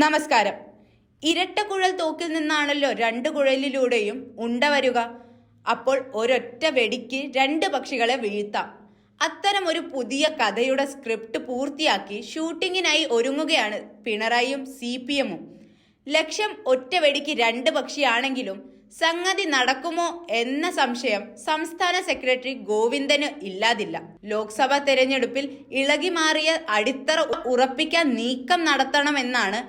നമസ്കാരം. ഇരട്ട കുഴൽ തോക്കിൽ നിന്നാണല്ലോ രണ്ട് കുഴലിലൂടെയും ഉണ്ട വരിക. അപ്പോൾ ഒരൊറ്റ വെടിക്ക് രണ്ട് പക്ഷികളെ വീഴ്ത്താം. അത്തരം ഒരു പുതിയ കഥയുടെ സ്ക്രിപ്റ്റ് പൂർത്തിയാക്കി ഷൂട്ടിങ്ങിനായി ഒരുങ്ങുകയാണ് പിണറായിയും സി പി എമ്മും. ലക്ഷ്യം ഒറ്റ വെടിക്ക് രണ്ട് പക്ഷിയാണെങ്കിലും സംഗതി നടക്കുമോ എന്ന സംശയം സംസ്ഥാന സെക്രട്ടറി ഗോവിന്ദന് ഇല്ലാതില്ല. ലോക്സഭാ തെരഞ്ഞെടുപ്പിൽ ഇളകി മാറിയ അടിത്തറ ഉറപ്പിക്കാൻ നീക്കം നടത്തണമെന്നാണ്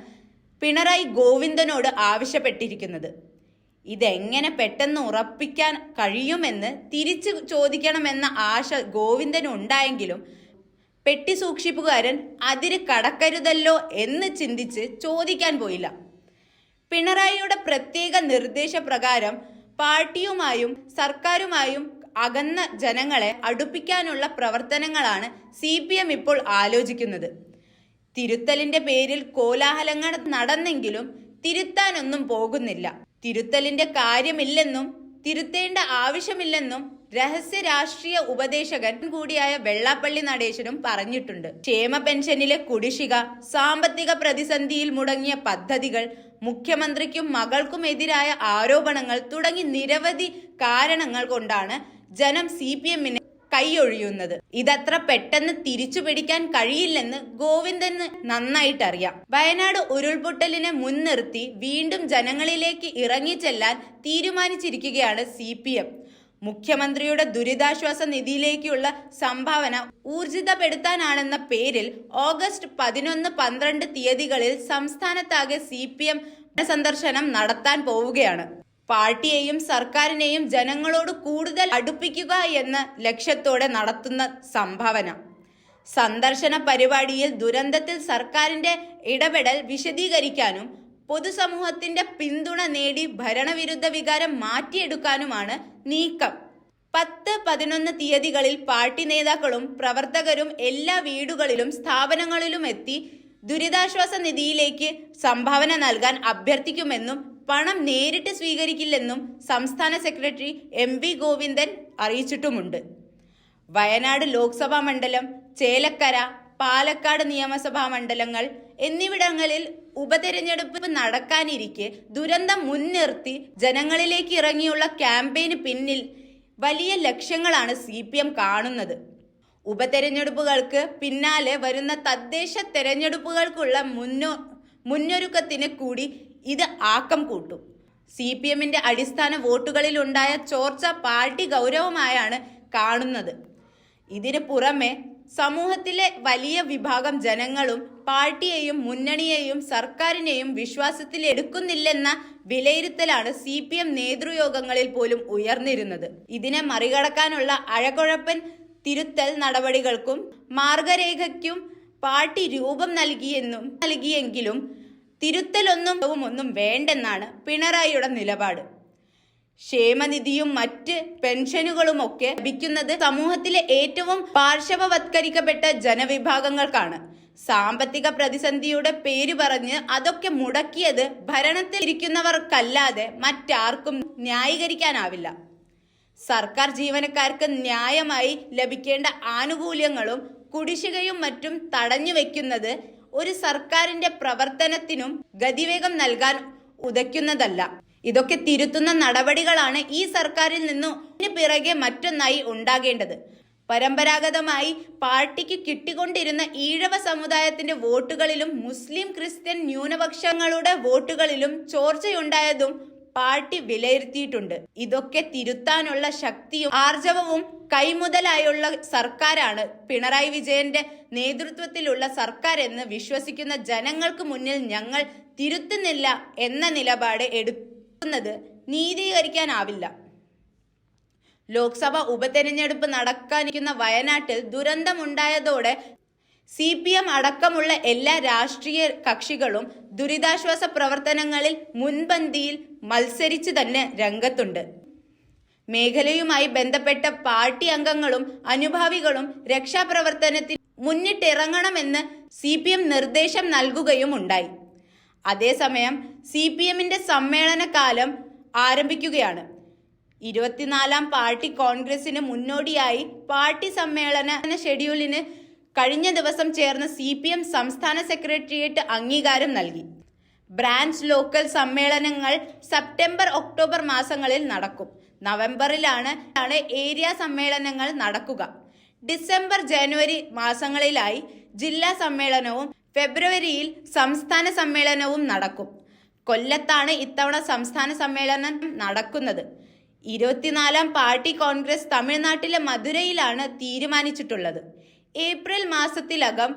പിണറായി ഗോവിന്ദനോട് ആവശ്യപ്പെട്ടിരിക്കുന്നത്. ഇതെങ്ങനെ പെട്ടെന്ന് ഉറപ്പിക്കാൻ കഴിയുമെന്ന് തിരിച്ചു ചോദിക്കണമെന്ന ആശ ഗോവിന്ദന് ഉണ്ടായെങ്കിലും പെട്ടി സൂക്ഷിപ്പുകാരൻ അതിര് കടക്കരുതല്ലോ എന്ന് ചിന്തിച്ച് ചോദിക്കാൻ പോയില്ല. പിണറായിയുടെ പ്രത്യേക നിർദ്ദേശപ്രകാരം പാർട്ടിയുമായും സർക്കാരുമായും അകന്ന ജനങ്ങളെ അടുപ്പിക്കാനുള്ള പ്രവർത്തനങ്ങളാണ് സി ഇപ്പോൾ ആലോചിക്കുന്നത്. തിരുത്തലിന്റെ പേരിൽ കോലാഹലങ്ങൾ നടന്നെങ്കിലും തിരുത്താനൊന്നും പോകുന്നില്ല. തിരുത്തലിന്റെ കാര്യമില്ലെന്നും തിരുത്തേണ്ട ആവശ്യമില്ലെന്നും രഹസ്യ രാഷ്ട്രീയ ഉപദേശകൻ കൂടിയായ വെള്ളാപ്പള്ളി നടേശനും പറഞ്ഞിട്ടുണ്ട്. ക്ഷേമ പെൻഷനിലെ കുടിശ്ശിക സാമ്പത്തിക പ്രതിസന്ധിയിൽ മുടങ്ങിയ പദ്ധതികൾ മുഖ്യമന്ത്രിക്കും മകൾക്കുമെതിരായ ആരോപണങ്ങൾ തുടങ്ങി നിരവധി കാരണങ്ങൾ കൊണ്ടാണ് ജനം സി പി എമ്മിന് കൈയൊഴിയുന്നത്. ഇതത്ര പെട്ടെന്ന് തിരിച്ചു പിടിക്കാൻ കഴിയില്ലെന്ന് ഗോവിന്ദന് നന്നായിട്ടറിയാം. വയനാട് ഉരുൾപൊട്ടലിനെ മുൻനിർത്തി വീണ്ടും ജനങ്ങളിലേക്ക് ഇറങ്ങിച്ചെല്ലാൻ തീരുമാനിച്ചിരിക്കുകയാണ് സി പി എം. മുഖ്യമന്ത്രിയുടെ ദുരിതാശ്വാസ നിധിയിലേക്കുള്ള സംഭാവന ഊർജിതപ്പെടുത്താനാണെന്ന പേരിൽ ഓഗസ്റ്റ് പതിനൊന്ന് പന്ത്രണ്ട് തീയതികളിൽ സംസ്ഥാനത്താകെ സി പി എം സന്ദർശനം നടത്താൻ പോവുകയാണ്. പാർട്ടിയെയും സർക്കാരിനെയും ജനങ്ങളോട് കൂടുതൽ അടുപ്പിക്കുക എന്ന ലക്ഷ്യത്തോടെ നടത്തുന്ന സംഭാവന. സന്ദർശന പരിപാടിയിൽ ദുരന്തത്തിൽ സർക്കാരിന്റെ ഇടപെടൽ വിശദീകരിക്കാനും പൊതുസമൂഹത്തിന്റെ പിന്തുണ നേടി ഭരണവിരുദ്ധ വികാരം മാറ്റിയെടുക്കാനുമാണ് നീക്കം. പത്ത് പതിനൊന്ന് തീയതികളിൽ പാർട്ടി നേതാക്കളും പ്രവർത്തകരും എല്ലാ വീടുകളിലും സ്ഥാപനങ്ങളിലും എത്തി ദുരിതാശ്വാസ നിധിയിലേക്ക് സംഭാവന നൽകാൻ അഭ്യർത്ഥിക്കുമെന്നും പണം നേരിട്ട് സ്വീകരിക്കില്ലെന്നും സംസ്ഥാന സെക്രട്ടറി എം വി ഗോവിന്ദൻ അറിയിച്ചിട്ടുമുണ്ട്. വയനാട് ലോക്സഭാ മണ്ഡലം ചേലക്കര പാലക്കാട് നിയമസഭാ മണ്ഡലങ്ങൾ എന്നിവിടങ്ങളിൽ ഉപതെരഞ്ഞെടുപ്പ് നടക്കാനിരിക്കെ ദുരന്തം മുൻനിർത്തി ജനങ്ങളിലേക്ക് ഇറങ്ങിയുള്ള ക്യാമ്പയിന് പിന്നിൽ വലിയ ലക്ഷ്യങ്ങളാണ് സി പി എം കാണുന്നത്. ഉപതെരഞ്ഞെടുപ്പുകൾക്ക് പിന്നാലെ വരുന്ന തദ്ദേശ തെരഞ്ഞെടുപ്പുകൾക്കുള്ള മുന്നോ മുന്നൊരുക്കത്തിന് കൂടി ഇത് ആക്കം കൂട്ടും. സി പി എമ്മിന്റെ അടിസ്ഥാന വോട്ടുകളിൽ ഉണ്ടായ ചോർച്ച പാർട്ടി ഗൗരവമായാണ് കാണുന്നത്. ഇതിന് പുറമെ സമൂഹത്തിലെ വലിയ വിഭാഗം ജനങ്ങളും പാർട്ടിയെയും മുന്നണിയെയും സർക്കാരിനെയും വിശ്വാസത്തിൽ എടുക്കുന്നില്ലെന്ന വിലയിരുത്തലാണ് സി പി എം നേതൃയോഗങ്ങളിൽ പോലും ഉയർന്നിരുന്നത്. ഇതിനെ മറികടക്കാനുള്ള അഴകുഴപ്പൻ തിരുത്തൽ നടപടികൾക്കും മാർഗരേഖയ്ക്കും പാർട്ടി രൂപം നൽകിയെന്നും നൽകിയെങ്കിലും തിരുത്തലൊന്നും ഒന്നും വേണ്ടെന്നാണ് പിണറായിയുടെ നിലപാട്. ക്ഷേമനിധിയും മറ്റ് പെൻഷനുകളുമൊക്കെ ലഭിക്കുന്നത് സമൂഹത്തിലെ ഏറ്റവും പാർശ്വവത്കരിക്കപ്പെട്ട ജനവിഭാഗങ്ങൾക്കാണ്. സാമ്പത്തിക പ്രതിസന്ധിയുടെ പേര് പറഞ്ഞ് അതൊക്കെ മുടക്കിയത് ഭരണത്തിൽ ഇരിക്കുന്നവർക്കല്ലാതെ മറ്റാർക്കും ന്യായീകരിക്കാനാവില്ല. സർക്കാർ ജീവനക്കാർക്ക് ന്യായമായി ലഭിക്കേണ്ട ആനുകൂല്യങ്ങളും കുടിശ്ശികയും മറ്റും തടഞ്ഞു വെക്കുന്നത് ഒരു സർക്കാരിന്റെ പ്രവർത്തനത്തിനും ഗതിവേഗം നൽകാൻ ഉദയ്ക്കുന്നതല്ല ഇതൊക്കെ തിരുത്തുന്ന നടപടികളാണ് ഈ സർക്കാരിൽ നിന്നു പിറകെ മറ്റൊന്നായി ഉണ്ടാകേണ്ടത്. പരമ്പരാഗതമായി പാർട്ടിക്ക് കിട്ടിക്കൊണ്ടിരുന്ന ഈഴവ സമുദായത്തിന്റെ വോട്ടുകളിലും മുസ്ലിം ക്രിസ്ത്യൻ ന്യൂനപക്ഷങ്ങളുടെ വോട്ടുകളിലും ചോർച്ചയുണ്ടായതും പാർട്ടി വിലയിരുത്തിയിട്ടുണ്ട്. ഇതൊക്കെ തിരുത്താനുള്ള ശക്തിയും ആർജവവും കൈമുതലായുള്ള സർക്കാരാണ്. പിണറായി വിജയന്റെ നേതൃത്വത്തിലുള്ള സർക്കാർ എന്ന് വിശ്വസിക്കുന്ന ജനങ്ങൾക്ക് മുന്നിൽ ഞങ്ങൾ തിരുത്തുന്നില്ല എന്ന നിലപാട് എടുക്കുന്നത് നീതീകരിക്കാനാവില്ല. ലോക്സഭ ഉപതെരഞ്ഞെടുപ്പ് നടക്കാനിരിക്കുന്ന വയനാട്ടിൽ ദുരന്തമുണ്ടായതോടെ സി പി എം അടക്കമുള്ള എല്ലാ രാഷ്ട്രീയ കക്ഷികളും ദുരിതാശ്വാസ പ്രവർത്തനങ്ങളിൽ മുൻപന്തിയിൽ മത്സരിച്ച് തന്നെ രംഗത്തുണ്ട്. മേഖലയുമായി ബന്ധപ്പെട്ട പാർട്ടി അംഗങ്ങളും അനുഭാവികളും രക്ഷാപ്രവർത്തനത്തിൽ മുന്നിട്ടിറങ്ങണമെന്ന് സി പി എം നിർദ്ദേശം നൽകുകയും ഉണ്ടായി. അതേസമയം സി പി എമ്മിന്റെ സമ്മേളന കാലം ആരംഭിക്കുകയാണ്. ഇരുപത്തിനാലാം പാർട്ടി കോൺഗ്രസിന് മുന്നോടിയായി പാർട്ടി സമ്മേളന ഷെഡ്യൂളിന് കഴിഞ്ഞ ദിവസം ചേർന്ന സി പി എം സംസ്ഥാന സെക്രട്ടേറിയറ്റ് അംഗീകാരം നൽകി. ബ്രാഞ്ച് ലോക്കൽ സമ്മേളനങ്ങൾ സെപ്റ്റംബർ ഒക്ടോബർ മാസങ്ങളിൽ നടക്കും. നവംബറിലാണ് ആണ് ഏരിയ സമ്മേളനങ്ങൾ നടക്കുക. ഡിസംബർ ജനുവരി മാസങ്ങളിലായി ജില്ലാ സമ്മേളനവും ഫെബ്രുവരിയിൽ സംസ്ഥാന സമ്മേളനവും നടക്കും. കൊല്ലത്താണ് ഇത്തവണ സംസ്ഥാന സമ്മേളനം നടക്കുന്നത്. ഇരുപത്തിനാലാം പാർട്ടി കോൺഗ്രസ് തമിഴ്നാട്ടിലെ മധുരയിലാണ് തീരുമാനിച്ചിട്ടുള്ളത്. ഏപ്രിൽ മാസത്തിലകം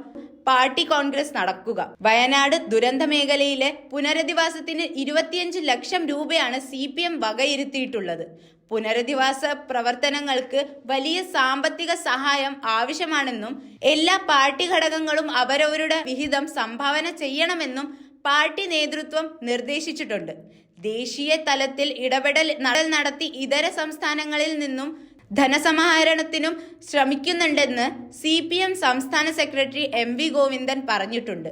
പാർട്ടി കോൺഗ്രസ് നടക്കുക. വയനാട് ദുരന്ത മേഖലയിലെ പുനരധിവാസത്തിന് ഇരുപത്തിയഞ്ച് ലക്ഷം രൂപയാണ് സി പി എം വകയിരുത്തിയിട്ടുള്ളത്. പുനരധിവാസ പ്രവർത്തനങ്ങൾക്ക് വലിയ സാമ്പത്തിക സഹായം ആവശ്യമാണെന്നും എല്ലാ പാർട്ടി ഘടകങ്ങളും അവരവരുടെ വിഹിതം സംഭാവന ചെയ്യണമെന്നും പാർട്ടി നേതൃത്വം നിർദ്ദേശിച്ചിട്ടുണ്ട്. ദേശീയ തലത്തിൽ ഇടപെടൽ നടത്തി ഇതര സംസ്ഥാനങ്ങളിൽ നിന്നും ധനസമാഹരണത്തിനും ശ്രമിക്കുന്നുണ്ടെന്ന് സി സംസ്ഥാന സെക്രട്ടറി എം ഗോവിന്ദൻ പറഞ്ഞിട്ടുണ്ട്